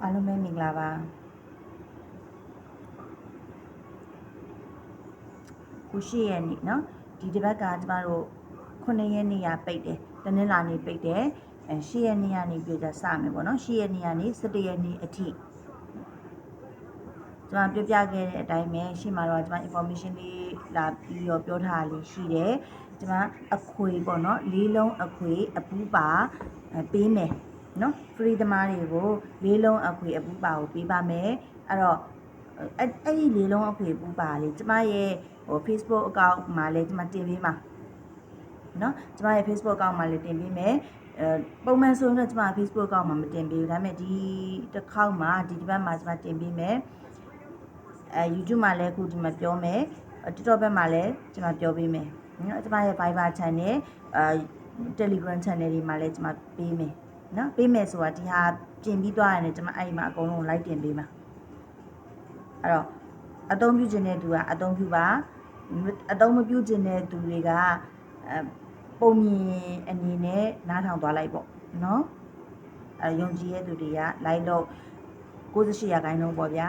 အားလုံးပဲမင်္ဂလာပါခုရှိရနေ့เนาะဒီတစ်ပတ်ကကျမတို့9ရက်နေ့ရပိတ်တယ်တနင်္လာနေ့ပိတ်တယ်အဲ10ရက်နေ့ကနေပြကြစမယ်ပေါ့เนาะ10ရက်နေ့ကနေ17ရက်နေ့အထိကျွန်မပြပြခဲ့တဲ့အတိုင်းပဲရှေ့မှာတော့ကျွန်မ information လေးလာပြီးတော့ပြောထားတာလေးရှိတယ်ကျွန်မအခွေပေါ့เนาะလေးလုံးအခွေအပူးပါအဲပေးမယ် နော် free သမားတွေကိုလေးလုံးအခွေအပူပါကိုပေးပါမယ်အဲ့တော့အဲ့အဲ့ဒီလေးလုံးအခွေပူပါလေကျမရဲ့ဟို Facebook account မှာလည်းကျမတင်ပေးမှာနော်ကျမရဲ့ Facebook account မှာလည်းတင်ပေးမယ်အဲပုံမှန်ဆိုရင်တော့ကျမ Facebook account မှာမတင်ပေးဘူးဒါပေမဲ့ဒီတစ်ခေါက်မှာဒီတစ်ပတ်မှာကျမတင်ပေးမယ်အဲ YouTube မှာလည်းအခုဒီမှာပြောမယ် TikTok ဘက်မှာလည်းကျမပြောပေးမယ်နော်ကျမရဲ့ Viber channel အဲ Telegram channel တွေမှာလည်းကျမပေးမယ် နော်ပေးမယ်ဆိုတာဒီဟာပြင်ပြီးသွားရတယ်ကျွန်မအဲ့ဒီမှာအကုန်လုံးလိုက်တင်ပေးမှာအဲ့တော့အသုံးပြုခြင်းတဲ့သူကအသုံးပြုပါအသုံးမပြုခြင်းတဲ့သူတွေကအဲပုံမြင်အနေနဲ့နားထောင်သွားလိုက်ပေါ့နော်အဲယုံကြည်ရဲ့သူတွေကလိုက်လို့68ရာခိုင်နှုန်းပေါ့ဗျာ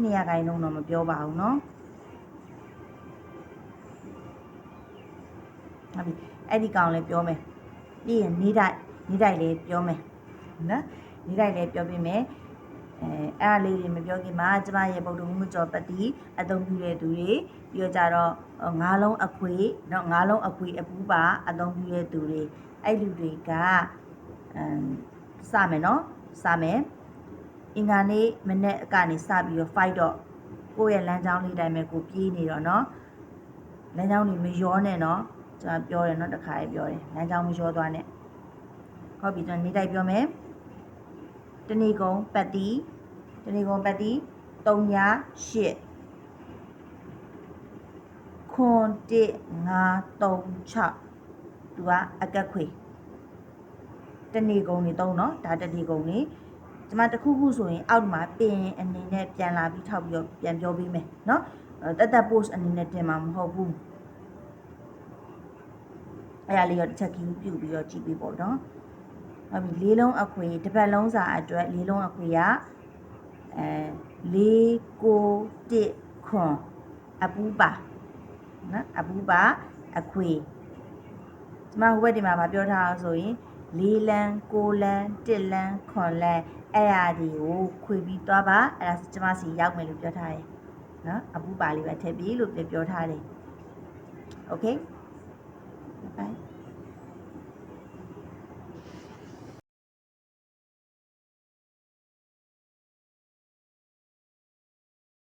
2ရာခိုင်နှုန်းတော့မပြောပါဘူးနော်ဟုတ်ပြီအဲ့ဒီကောင်လည်းပြောမယ်ပြီးရင်နေတိုင်း နေတိုင်းလေးပြောမယ်နော်နေတိုင်းလေးပြောပြမယ်အဲအဲ့အားလေးတွေမပြောခင်မှာကျမရဲ့ဗုဒ္ဓမူကျော်ပတိအသုံးပြုတဲ့သူတွေပြီးတော့ကြတော့ငါးလုံးအခွေနော်ငါးလုံးအခွေအပူပါအသုံးပြုတဲ့သူတွေအဲ့လူတွေကအမ်စမယ်နော်စမယ်အင်္ဂါနေ့မနေ့ကနေစပြီးတော့ fight တော့ကိုယ့်ရဲ့လမ်းကြောင်းလေးတိုင်းပဲကိုပြေးနေတော့နော်လမ်းကြောင်းတွေမရောနဲ့နော်ကျွန်တော်ပြောတယ်နော်တခါရေးပြောတယ်လမ်းကြောင်းမရောသွားနဲ့ ဟုတ်ပြီကျွန်တော်နေတိုင်းပြောမယ်တဏီကုံပတ်တီတဏီကုံပတ်တီ3ည8ခွန်1 5 3 6သူကအကက်ခွေတဏီကုံနေ3เนาะဒါတဏီကုံနေကျမတခုခုဆိုရင်အောက်မှာပင်အနေနဲ့ပြန်လာပြီးထောက်ပြီးတော့ပြန်ပြောပေးမယ်เนาะတက်တက် post အနေနဲ့တင်မှာမဟုတ်ဘူးအဲ့ဒါလေးတော့တစ်ချက်ကြီးပြုတ်ပြီးတော့ကြည့်ပြီးပေါ့နော် ဟုတ်ပြီလေးလုံးအခွေတစ်ပတ်လုံးစာအတွက်လေးလုံးအခွေကအဲလေးကိုတစ်ခွန်အပူပါနော်အပူပါအခွေဒီမှာဟိုဘက်ဒီမှာဗာပြောထားအောင်ဆိုရင်လေးလန်းကိုလန်းတစ်လန်းခွန်လန်းအဲ့ရာဒီကိုခွေပြီးသွားပါအဲ့ဒါကျမစီရောက်မယ်လို့ပြောထားတယ်နော်အပူပါလေးပဲထည့်ပြီးလို့ပြောထားတယ် okay bye